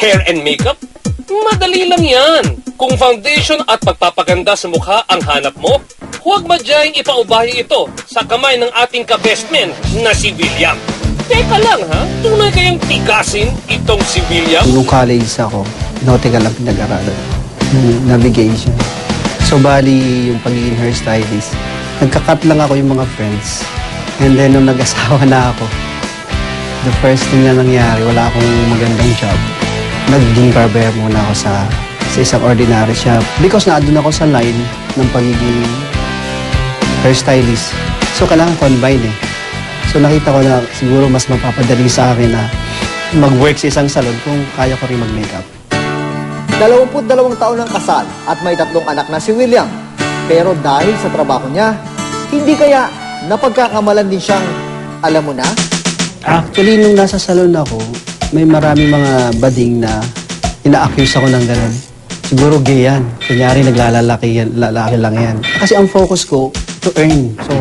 hair and makeup? Madali lang yan. Kung foundation at pagpapaganda sa mukha ang hanap mo, huwag madyayang ipaubahi ito sa kamay ng ating ka-bestman na si William. Teka lang ha, tunay kayang tigasin itong si William? Nung college ako, nautical ang pinag-aralan. Navigation. So, bali yung pagiging hairstylist. Nagka-cut lang ako yung mga friends. And then, nung nag-asawa na ako, the first thing na nangyari, wala akong magandang job. Naging barber muna ako sa, sa isang ordinary shop. Because naandun ako sa line ng pagiging hairstylist. So, kailangan combine eh. So, nakita ko na siguro mas mapapadali sa akin na mag-work sa isang salon kung kaya ko rin mag-makeup. 22 taon ng kasal at may tatlong anak na si William. Pero dahil sa trabaho niya, hindi kaya napagkakamalan din siyang, alam mo na, Actually, nung nasa salon ako, may maraming mga bading na ina-accuse ako ng ganun. Siguro gay yan. Kunyari, naglalalaki yan, lalaki lang yan. Kasi ang focus ko, to earn. So,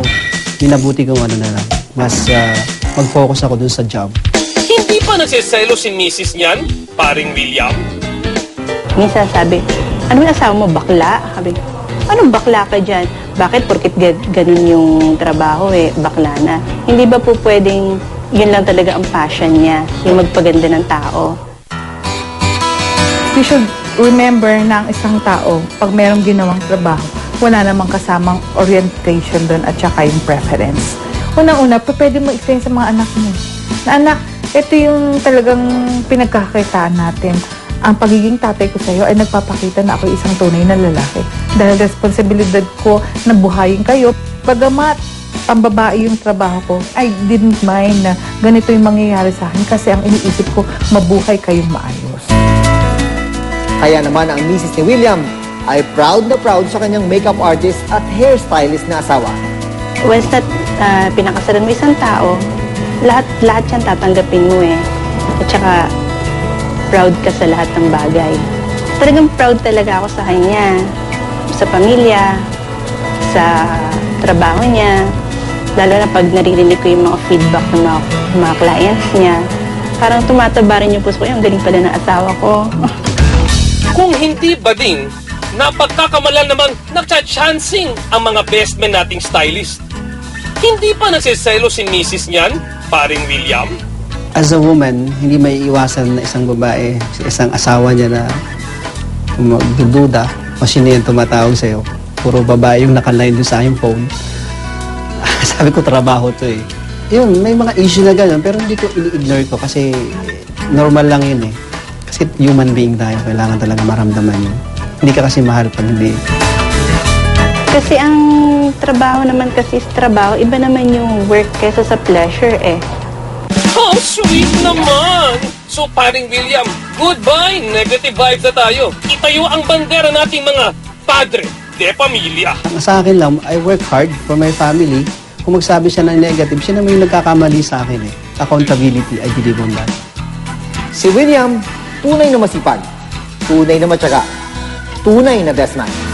minabuti kong ano na lang. Mas ah, mag-focus ako dun sa job. Hindi pa nagsiselo si Mrs. niyan, paring William? Minsan sabi, ano yung asawa mo, bakla? Sabi, anong bakla ka dyan? Bakit? Porkit ga- ganun yung trabaho eh, bakla na. Hindi ba po pwedeng yun lang talaga ang passion niya, yung magpaganda ng tao? we should remember na ang isang tao, pag merong ginawang trabaho, wala namang kasamang orientation doon at saka yung preference. Unang-una, pwede mo explain sa mga anak mo. Na anak, ito yung talagang pinagkakakitaan natin. Ang pagiging tatay ko sa'yo ay nagpapakita na ako isang tunay na lalaki. Dahil responsibilidad ko na buhayin kayo. Bagamat ang babae yung trabaho ko, I didn't mind na ganito yung mangyayari sa akin kasi ang iniisip ko, mabuhay kayong maayos. kaya naman ang misis ni William ay proud na proud sa kanyang makeup artist at hairstylist na asawa. Once na ah, pinakasalan mo isang tao, lahat, lahat yan tatanggapin mo eh. At saka, proud ka sa lahat ng bagay. Talagang proud talaga ako sa kanya. Sa pamilya, sa trabaho niya. Lalo na pag naririnig ko yung mga feedback ng mga, mga clients niya. Parang tumataba rin yung puso ko, "Ay, ang galing pala ng asawa ko. Kung hindi bading, napagkakamalan namang nagcha-chancing ang mga best men nating stylist. Hindi pa nagsiselo si Mrs. niyan, paring William? As a woman, hindi may iwasan na isang babae, sa isang asawa niya na magdududa o sino yung tumatawag sa'yo. Puro babae yung nakaline doon sa aking phone. Sabi ko, trabaho to eh. Yun, may mga issue na gano'n, pero hindi ko ini-ignore ko kasi normal lang yun eh. Kasi human being tayo, kailangan talaga maramdaman yun. Hindi ka kasi mahal pag hindi. Kasi ang trabaho naman kasi sa trabaho, iba naman yung work kesa sa pleasure eh. How sweet naman! So, paring William, goodbye! Negative vibes na tayo. Itayo ang bandera nating mga padre de pamilya. Sa akin lang, I work hard for my family. Kung magsabi siya ng negative, siya naman yung nagkakamali sa akin eh. Accountability, I believe on that. Si William, tunay na masipag, tunay na matyaga, tunay na best man.